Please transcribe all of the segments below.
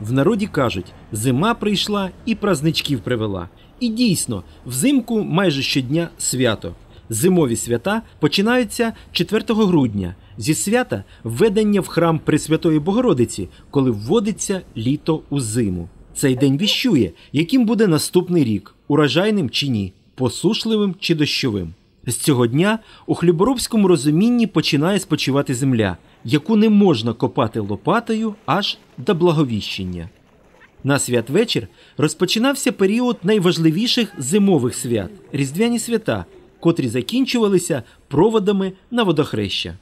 В народі кажуть, зима прийшла і празничків привела. І дійсно, взимку майже щодня свято. Зимові свята починаються 4 грудня зі свята введення в храм Пресвятої Богородиці, коли вводиться літо у зиму. Цей день віщує, яким буде наступний рік, урожайним чи ні, посушливим чи дощовим. З цього дня у хліборобському розумінні починає спочивати земля, яку не можна копати лопатою аж до благовіщення. На святвечір розпочинався період найважливіших зимових свят різдвяні свята, котрі закінчувалися проводами на водохреща.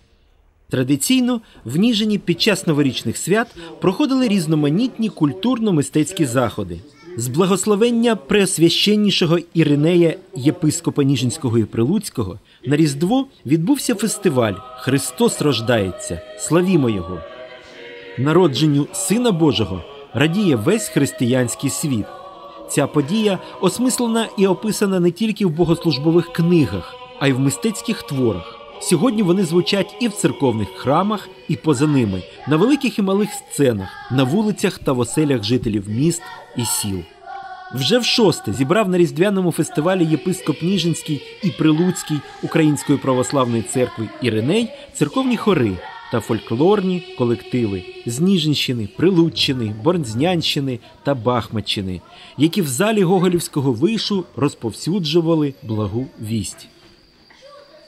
Традиційно в Ніжині під час новорічних свят проходили різноманітні культурно-мистецькі заходи. З благословення преосвященнішого Іринея єпископа Ніжинського і Прилуцького на Різдво відбувся фестиваль Христос рождається. Славімо Його! Народженню Сина Божого радіє весь християнський світ. Ця подія осмислена і описана не тільки в богослужбових книгах, а й в мистецьких творах. Сьогодні вони звучать і в церковних храмах, і поза ними, на великих і малих сценах, на вулицях та в оселях жителів міст і сіл. Вже в шосте зібрав на різдвяному фестивалі єпископ Ніжинський і Прилуцький Української православної церкви Іриней церковні хори та фольклорні колективи з Ніжинщини, Прилуччини, Борнзнянщини та Бахмаччини, які в залі Гоголівського вишу розповсюджували благу вість.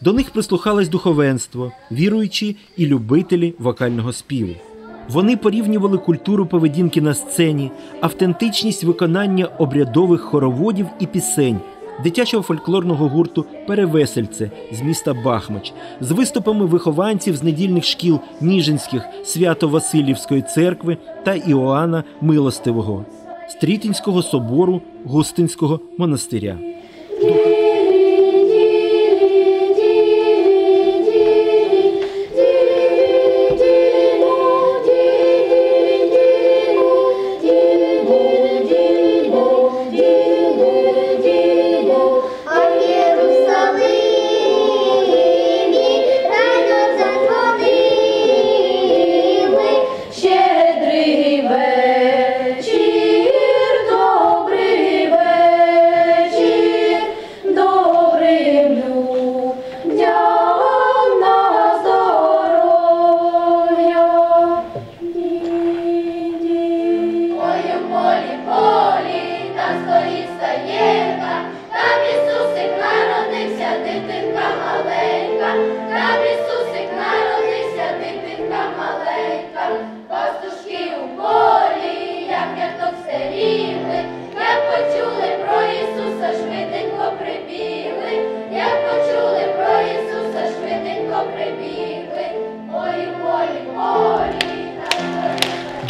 До них прислухалось духовенство, віруючі і любителі вокального співу. Вони порівнювали культуру поведінки на сцені, автентичність виконання обрядових хороводів і пісень, дитячого фольклорного гурту Перевесельце з міста Бахмач, з виступами вихованців з недільних шкіл Ніжинських Свято-Василівської церкви та Іоанна Милостивого, Стрітинського собору Густинського монастиря.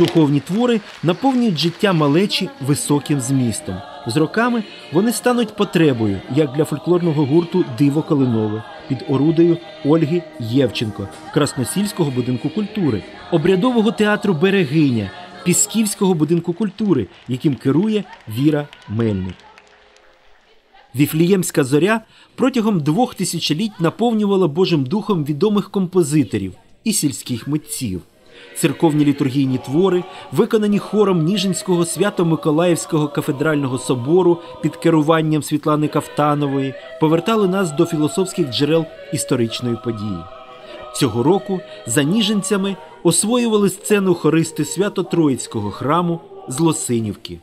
Духовні твори наповнюють життя малечі високим змістом. З роками вони стануть потребою як для фольклорного гурту Диво Калинове під орудою Ольги Євченко, Красносільського будинку культури, обрядового театру Берегиня, Пісківського будинку культури, яким керує Віра Мельник. Віфліємська зоря протягом двох тисячоліть наповнювала Божим духом відомих композиторів і сільських митців. Церковні літургійні твори, виконані хором Ніжинського Свято-Миколаївського кафедрального собору під керуванням Світлани Кафтанової, повертали нас до філософських джерел історичної події. Цього року за ніжинцями освоювали сцену хористи Свято-Троїцького храму з Лосинівки.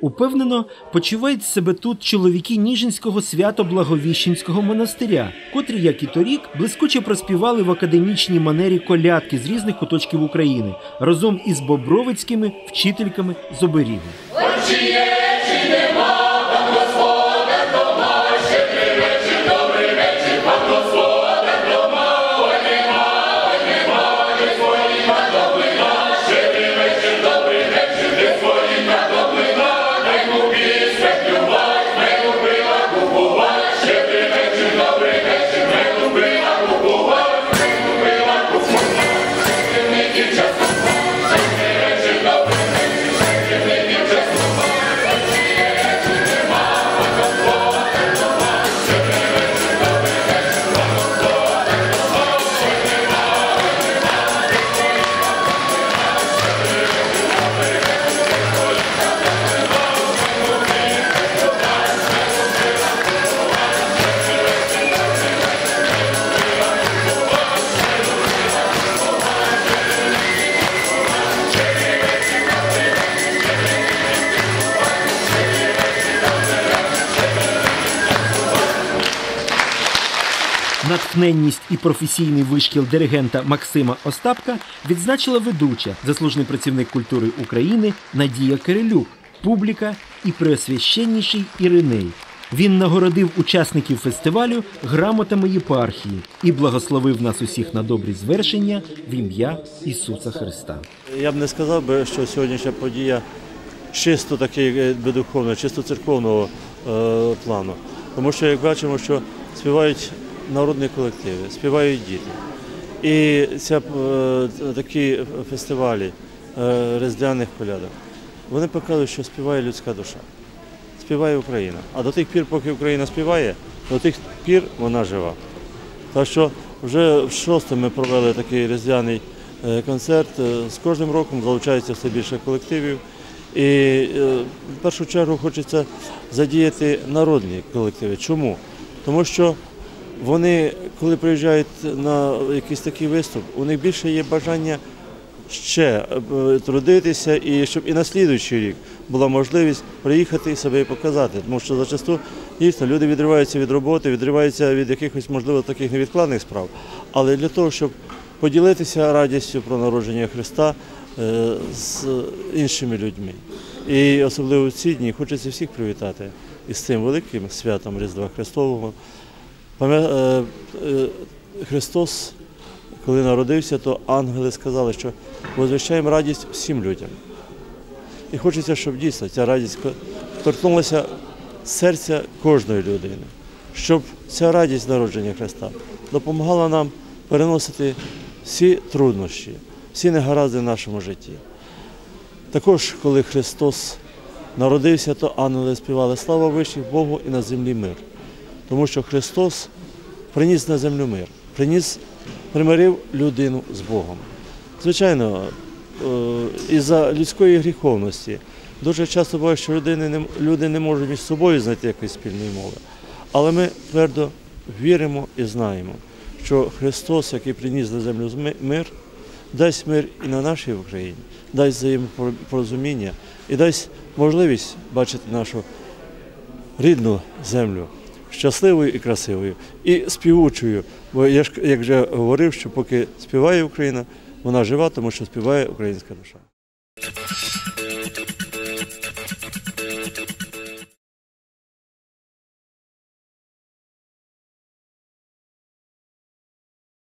Упевнено, почувають себе тут чоловіки Ніжинського свято-благовіщенського монастиря, котрі, як і торік, блискуче проспівали в академічній манері колядки з різних куточків України разом із бобровицькими вчительками з оберігу. Натхненність і професійний вишкіл диригента Максима Остапка відзначила ведуча, заслужений працівник культури України Надія Кирилюк, публіка і преосвященніший Іриней. Він нагородив учасників фестивалю грамотами єпархії і благословив нас усіх на добрі звершення в ім'я Ісуса Христа. Я б не сказав що сьогоднішня подія чисто такий е, духовного, чисто церковного е, плану. Тому що, як бачимо, що співають народні колективи, співають діти. І ця, е, такі фестивалі е, різдвяних колядок, вони показують, що співає людська душа, співає Україна. А до тих пір, поки Україна співає, до тих пір вона жива. Так що вже в шосте ми провели такий різдвяний е, концерт. З кожним роком залучається все більше колективів. І в першу чергу хочеться задіяти народні колективи. Чому? Тому що вони, коли приїжджають на якийсь такий виступ, у них більше є бажання ще е, трудитися і щоб і на слідуючий рік була можливість приїхати і себе показати. Тому що зачасту дійсно люди відриваються від роботи, відриваються від якихось, можливо, таких невідкладних справ. Але для того, щоб поділитися радістю про народження Христа е, з іншими людьми. І особливо в ці дні хочеться всіх привітати із цим великим святом Різдва Христового. Е, е, Христос коли народився, то ангели сказали, що возвіщаємо радість всім людям. І хочеться, щоб дійсно ця радість торкнулася серця кожної людини, щоб ця радість народження Христа допомагала нам переносити всі труднощі, всі негаразди в нашому житті. Також, коли Христос народився, то ангели співали слава вищих Богу і на землі мир. Тому що Христос приніс на землю мир, приніс, примирив людину з Богом. Звичайно, е, із-за людської гріховності дуже часто буває, що люди не можуть між собою знайти якоїсь спільної мови. Але ми твердо віримо і знаємо, що Христос, який приніс на землю мир, дасть мир і на нашій Україні, дасть взаємопорозуміння і дасть можливість бачити нашу рідну землю щасливою і красивою, і співучою. Бо я ж як вже говорив, що поки співає Україна, вона жива, тому що співає українська душа.